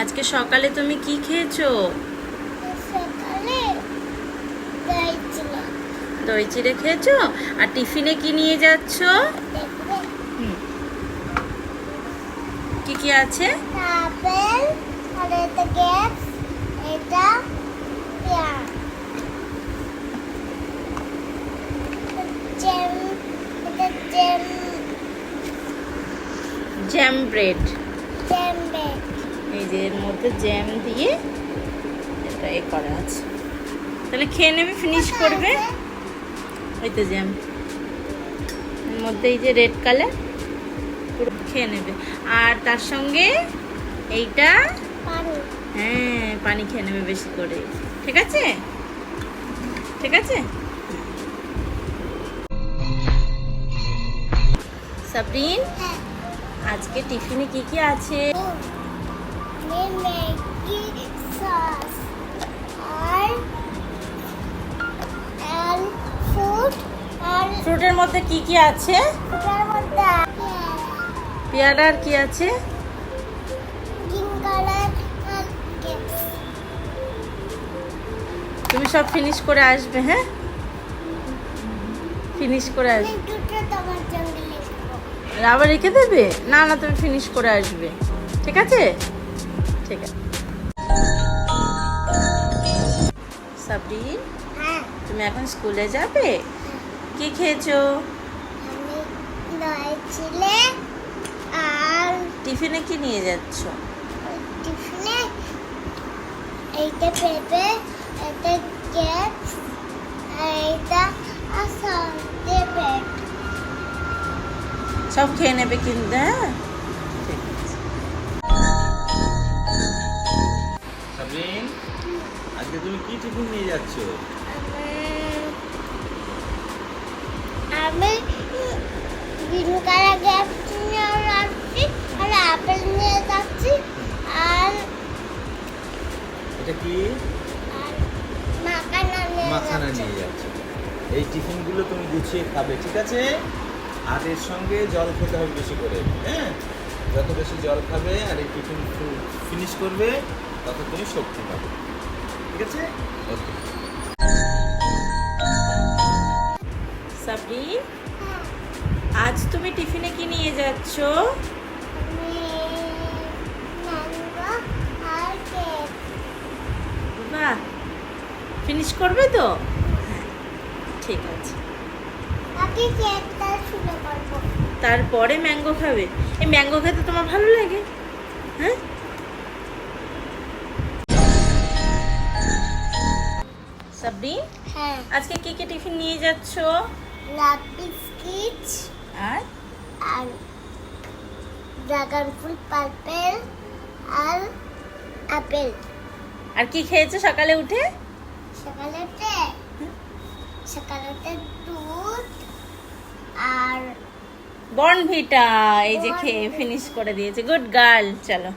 আজকে সকালে তুমি কি খেয়েছো? দই চিড়ে খেয়েছো? আর টিফিনে কি নিয়ে যাচ্ছো। কি কি আছে? এটা জ্যাম ব্রেড। এর মধ্যে জ্যাম দিয়ে এটা এ করা আছে। তাহলে খেয়ে নেবে ফিনিশ করবে। ওই তো জ্যাম এর মধ্যে এই যে রেড কালার পুরো খেয়ে নেবে। আর তার সঙ্গে এইটা হ্যাঁ পানি খেয়ে নেবে বেশি করে। ঠিক আছে? ঠিক আছে? সাবরিন হ্যাঁ। আজকে টিফিনে কি কি আছে? ম্যাগি সস আর আর ফুড আর ফ্রুটের মধ্যে কি কি আছে? মধ্যে পেয়ারার কি আছে? তুমি সব ফিনিশ করে আসবে হ্যাঁ? ফিনিশ করে আসবে আবার রেখে দেবে? না না তুমি ফিনিশ করে আসবে। ঠিক আছে? ঠিক আছে। সাবরিন হ্যাঁ। তুমি এখন স্কুলে যাবে? কি খেয়েছো? আর টিফিনে কি নিয়ে যাচ্ছ? টিফিনে এইটা পেঁপে এটা গ্যাস আর এইটা সব খেয়ে নেবে কিন্তু হ্যাঁ? টিফিন আমি গ্রিন কালার গ্যাস নিয়ে যাচ্ছি আর আপেল নিয়ে যাচ্ছি আর এটা কি? আর মাখানা নিয়ে মাখানা নিয়ে যাচ্ছ। এই টিফিনগুলো তুমি গুছিয়ে খাবে ঠিক আছে? আর এর সঙ্গে জল খেতে হবে বেশি করে হ্যাঁ? যত বেশি জল খাবে আর এই টিফিন ফিনিশ করবে তত তুমি শক্তি পাবে। ঠিক আছে আজ তুমি টিফিনে কি নিয়ে যাচ্ছ? বাহ। ফিনিশ করবে তো? ঠিক আছে। তারপরে ম্যাঙ্গো খাবে। এই ম্যাঙ্গো খেতে তোমার ভালো লাগে? হ্যাঁ? সাবরিন হ্যাঁ। আজকে কি কি টিফিন নিয়ে যাচ্ছ? লাভ বিস্কিট আর? আর ড্রাগন ফ্রুট পার্পেল আর আপেল। আর কি খেয়েছো সকালে উঠে? সকালেতে সকালেতে দুধ আর বর্নভিটা এই যে খেয়ে ফিনিশ করে দিয়েছে। গুড গার্ল চলো।